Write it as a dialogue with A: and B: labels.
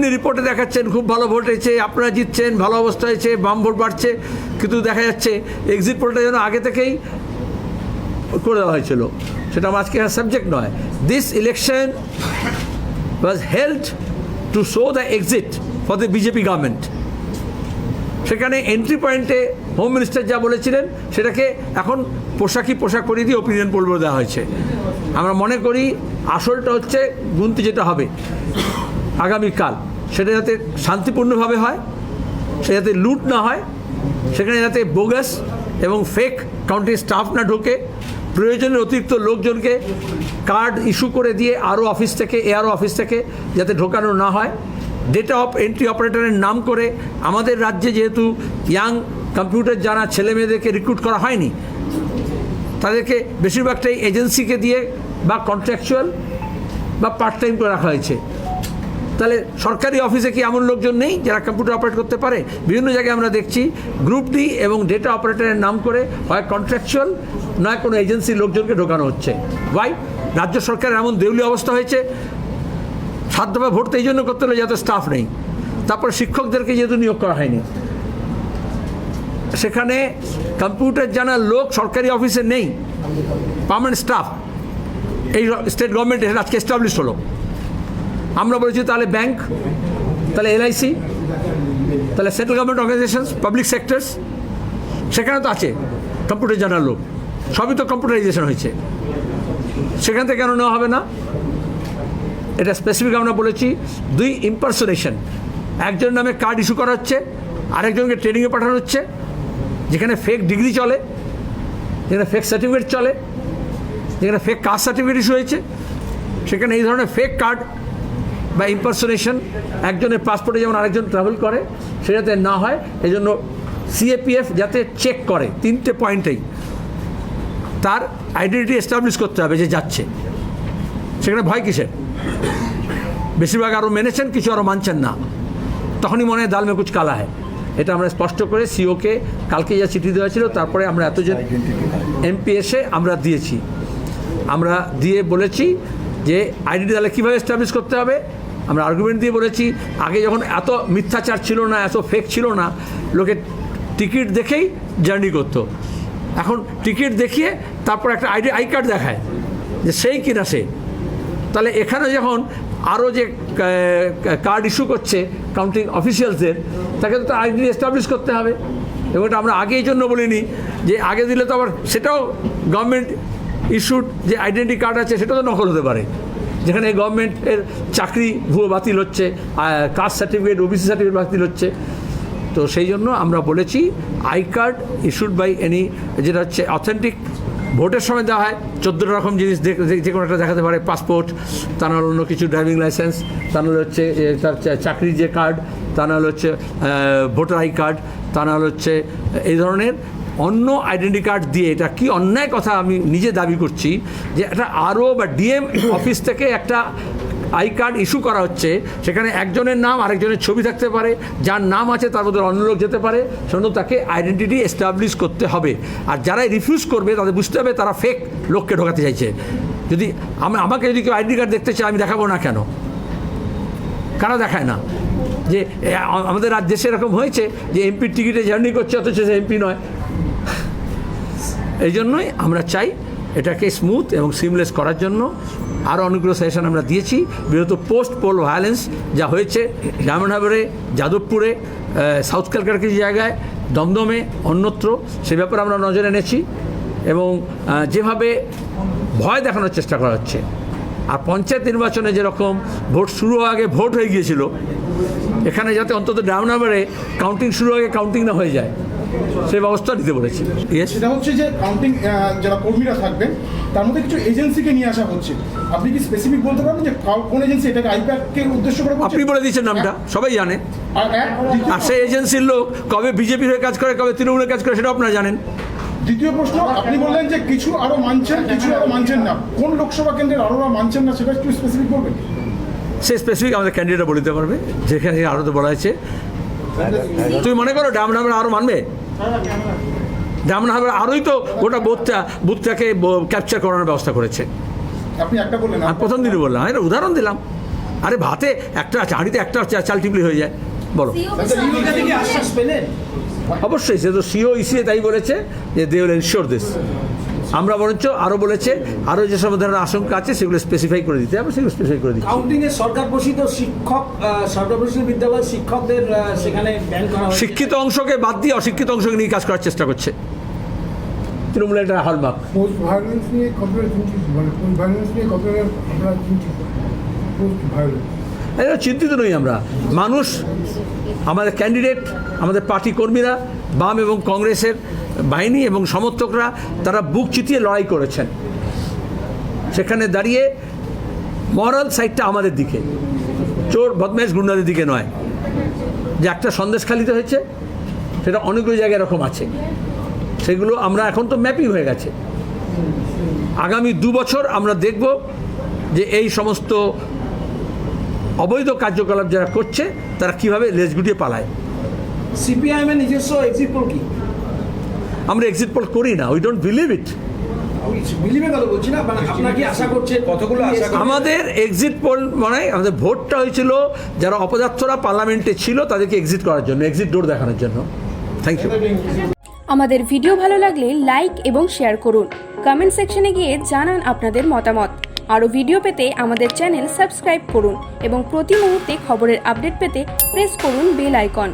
A: এমনি রিপোর্টে দেখাচ্ছেন, খুব ভালো ভোট হয়েছে আপনারা জিতছেন, ভালো অবস্থা হয়েছে, বাম ভোট বাড়ছে, কিন্তু দেখা যাচ্ছে এক্সিট পোলটা যেন আগে থেকেই করে দেওয়া হয়েছিল। সেটা আমার আজকে সাবজেক্ট নয়। This election was held to show the exit for the BJP government সেখানে এন্ট্রি পয়েন্টে হোম মিনিস্টার যা বলেছিলেন, সেটাকে এখন পোশাকি পোশাক পরিয়ে দিয়ে ওপিনিয়ন পোল দেওয়া হয়েছে। আমরা মনে করি আসলটা হচ্ছে গুনতি যেটা হবে। আগামীকাল। সেটা যাতে শান্তিপূর্ণভাবে হয় সে যাতে লুট না হয়, সেখানে যাতে বোগাস এবং ফেক কাউন্টি স্টাফ না ঢোকে প্রয়োজনের অতিরিক্ত লোকজনকে কার্ড ইস্যু করে দিয়ে আরও অফিস থেকে এআরও অফিস থেকে যাতে ঢোকানো না হয়। ডেটা অফ এন্ট্রি অপারেটরের নাম করে আমাদের রাজ্যে যেহেতু ইয়াং কম্পিউটার জানা ছেলে মেয়েদেরকে রিক্রুট করা হয়নি, তাদেরকে বেশিরভাগটাই এজেন্সিকে দিয়ে বা কন্ট্রাকচুয়াল বা পার্ট টাইম করে রাখা হয়েছে। তাহলে সরকারি অফিসে কি এমন লোকজন নেই যারা কম্পিউটার অপারেট করতে পারে? বিভিন্ন জায়গায় আমরা দেখছি গ্রুপ ডি এবং ডেটা অপারেটরের নাম করে হয় কন্ট্রাকচুয়াল নয় কোনো এজেন্সির লোকজনকে ঢোকানো হচ্ছে। ওয়াই রাজ্য সরকারের এমন দেউলি অবস্থা হয়েছে, সাত দফা ভোট এই জন্য করতে হলে যাতে স্টাফ নেই। তারপরে শিক্ষকদেরকে যেহেতু নিয়োগ করা হয়নি। সেখানে কম্পিউটার জানার লোক সরকারি অফিসে নেই পার্মানেন্ট স্টাফ এই স্টেট গভর্নমেন্ট আজকে এস্টাবলিশ হলো। আমরা বলেছি তাহলে ব্যাংক তাহলে এলআইসি তাহলে central government organisations public sectors সেখানে তো আছে কম্পিউটার জানার লোক সবই তো কম্পিউটারাইজেশন হয়েছে। সেখান থেকে কেন নেওয়া হবে না? এটা স্পেসিফিক আমরা বলেছি, দুই ইম্পারসোনেশন একজন নামে কার্ড ইস্যু করা হচ্ছে, আরেকজনকে ট্রেনিংয়ে পাঠানো হচ্ছে, যেখানে ফেক ডিগ্রি চলে, যেখানে ফেক সার্টিফিকেট চলে, যেখানে ফেক কাস্ট সার্টিফিকেট ইস্যু হয়েছে, সেখানে এই ধরনের ফেক কার্ড বা ইম্পারসোনেশন একজনের পাসপোর্টে যেমন আরেকজন ট্রাভেল করে সে যাতে না হয় এই জন্য সিএপিএফ যাতে চেক করে তিনটে পয়েন্টেই তার আইডেন্টিটি এস্টাবলিশ করতে হবে যে যাচ্ছে। সেখানে ভয় কিসের? বেশিরভাগ আরও মেনেছেন, কিছু আরও মানছেন না। তখনই মনে হয় দাল মে কুচ কালা হয়। এটা আমরা স্পষ্ট করে সিওকে কালকে যা চিঠি দেওয়া ছিল, তারপরে আমরা এতজন এমপি এসে আমরা দিয়েছি। আমরা দিয়ে বলেছি যে আইডেন্টি তাহলে কীভাবে এস্টাবলিশ করতে হবে? আমরা আর্গুমেন্ট দিয়ে বলেছি, আগে যখন এত মিথ্যাচার ছিল না, এত ফেক ছিল না, লোকে টিকিট দেখেই জার্নি করতো। এখন টিকিট দেখিয়ে তারপর একটা আইডি আই কার্ড দেখায় যে সেই কিনা সে তাহলে এখানে যখন আরও যে কার্ড ইস্যু করছে কাউন্টিং অফিসিয়ালসদের তাকে তো আইডি এস্টাবলিশ করতে হবে। এবং এটা আমরা আগে এই জন্য বলিনি যে আগে দিলে তো আবার সেটাও গভর্নমেন্ট ইস্যুড যে আইডেন্টি কার্ড আছে, সেটা তো নকল হতে পারে। যেখানে গভর্নমেন্টের চাকরি ভুয়ো বাতিল হচ্ছে কাস্ট সার্টিফিকেট ওবিসি সার্টিফিকেট বাতিল হচ্ছে। তো সেই জন্য আমরা বলেছি I card issued by any যেটা হচ্ছে অথেন্টিক ভোটের সময় দেওয়া হয়, চোদ্দ রকম জিনিস যে কোনো একটা দেখাতে পারে পাসপোর্ট তা নাহলে অন্য কিছু ড্রাইভিং লাইসেন্স তা নাহলে হচ্ছে তার চাকরির যে কার্ড তা নাহলে হচ্ছে ভোটার আই কার্ড তা নাহলে হচ্ছে, এই ধরনের অন্য আইডেন্টি কার্ড দিয়ে এটা কি অন্যায় কথা আমি নিজে দাবি করছি যে একটা আরও বা ডিএম অফিস থেকে একটা আই কার্ড ইস্যু করা হচ্ছে, সেখানে একজনের নাম আরেকজনের ছবি থাকতে পারে, যার নাম আছে তার মধ্যে অন্য লোক যেতে পারে, সেজন্য তাকে আইডেন্টিটি এস্টাবলিশ করতে হবে। আর যারাই রিফিউজ করবে, তাদের বুঝতে হবে তারা ফেক লোককে ঢোকাতে চাইছে। যদি আমি, আমাকে যদি কেউ আইডেন্টি কার্ড দেখতে চায়, আমি দেখাবো না কেন? কারা দেখায় না? যে আমাদের রাজ্যে সেরকম হয়েছে যে এমপির টিকিটে জার্নি করছে, অথচ সে এমপি নয়। এই জন্যই আমরা চাই এটাকে স্মুথ এবং সিমলেস করার জন্য। আরও অনেকগুলো সেশন আমরা দিয়েছি, বিগত পোস্ট পোল ভায়োলেন্স যা হয়েছে ডায়মন্ড যাদবপুরে সাউথ ক্যালকাটার কিছু জায়গায়, দমদমে অন্যত্র, সে ব্যাপারে আমরা নজর এনেছি এবং যেভাবে ভয় দেখানোর চেষ্টা করা হচ্ছে। আর পঞ্চায়েত নির্বাচনে যেরকম ভোট শুরু আগে ভোট হয়ে গিয়েছিল, এখানে যাতে অন্তত হারবারে কাউন্টিং শুরু আগে কাউন্টিং না হয়ে যায় সেই ব্যবস্থা দিতে বলেছি।
B: সেটা হচ্ছে যে কাউন্টিং যারা কর্মীরা থাকবেন তার মধ্যে কিছু এজেন্সিকে নিয়ে আসা হচ্ছে। আপনি কি স্পেসিফিক বলতে পারবেন যে কোন এজেন্সি এটাকে আইপ্যাককে উদ্দেশ্য করে?
A: আপনি বলে দিচ্ছেন নামটা সবাই জানে।
B: আর
A: সেই এজেন্সির লোক কবে বিজেপির হয়ে কাজ করে কবে তৃণমূলের কাজ করে সেটা আপনারা জানেন।
B: দ্বিতীয় প্রশ্ন আপনি বললেন যে কিছু আরও মানছেন কিছু আরও মানছেন না। কোন লোকসভা কেন্দ্রের আরও মানছেন না সেটা একটু স্পেসিফিক বলবেন।
A: সে স্পেসিফিক আমাদের ক্যান্ডিডেট বলে দিতে পারবে। যেখানে আরও তো বলা হয়েছে তুমি মনে করো ডাম ডামরা আরও মানবে? ডাম ডামরা আরোই তো গোটা বুথটা বুথটাকে ক্যাপচার করানোর ব্যবস্থা করেছে।
B: আপনি একটা বললেন
A: আমি প্রথম দিনই বললাম এটা উদাহরণ দিলাম। আরে ভাতে একটা হাঁড়িতে একটা চা- চাল টিপলি হয়ে যায়। বলো।
C: পেলেন?
A: অবশ্যই সে তো সিও ইসিএ তাই বলেছে যে দে উইল এনশিওর দিস আমরা বরঞ্চ আরও বলেছে আরও যে সব ধরনের আশঙ্কা আছে সেগুলো স্পেসিফাই করে দিতে হবে সেগুলো স্পেসিফাই করে দিচ্ছি
C: কাউন্টিং এ সরকার পোষিত শিক্ষক সরকার পোষিত বিদ্যালয় শিক্ষকদের সেখানে ব্যান করা
A: শিক্ষিত অংশকে বাদ দিয়ে অশিক্ষিত অংশকে নিয়ে কাজ করার চেষ্টা করছে। তৃণমূলের একটা হলমার্ক
D: মানে আমরা চিন্তিত?
A: নই আমরা। মানুষ আমাদের ক্যান্ডিডেট আমাদের পার্টি কর্মীরা বাম এবং কংগ্রেসের বাহিনী এবং সমর্থকরা তারা বুক চিতিয়ে লড়াই করেছেন। সেখানে দাঁড়িয়ে মরাল সাইডটা আমাদের দিকে। চোর, বদমাইশ গুন্ডাদের দিকে নয়। যে একটা সন্দেশখালিতে হয়েছে, সেটা অনেকগুলো জায়গায় এরকম আছে। সেগুলো আমরা এখন তো ম্যাপিং হয়ে গেছে। আগামী দু বছর আমরা দেখব যে এই সমস্ত অবৈধ কার্যকলাপ যারা করছে, তারা কীভাবে লেজ গুটিয়ে পালায়।
C: সিপিআইএম এর নিজস্ব এক্সিট পোল কি?
A: আমরা এক্সিট পোল করি না উই ডোন্ট বিলিভ ইট
C: বিলিভে বলছি না মানে আপনার কি আশা করছে কতগুলো আশা
A: আমাদের এক্সিট পোল মানে আমাদের ভোটটা হয়েছিল যারা অপদার্থরা পার্লামেন্টে ছিল তাদেরকে এক্সিট করার জন্য এক্সিট ডোর দেখানোর জন্য। থ্যাংক ইউ
E: আমাদের ভিডিও ভালো লাগলে লাইক এবং শেয়ার করুন। কমেন্ট সেকশনে গিয়ে জানান আপনাদের মতামত। আরও ভিডিও পেতে আমাদের চ্যানেল সাবস্ক্রাইব করুন এবং প্রতি মুহূর্তে খবরের আপডেট পেতে প্রেস করুন বেল আইকন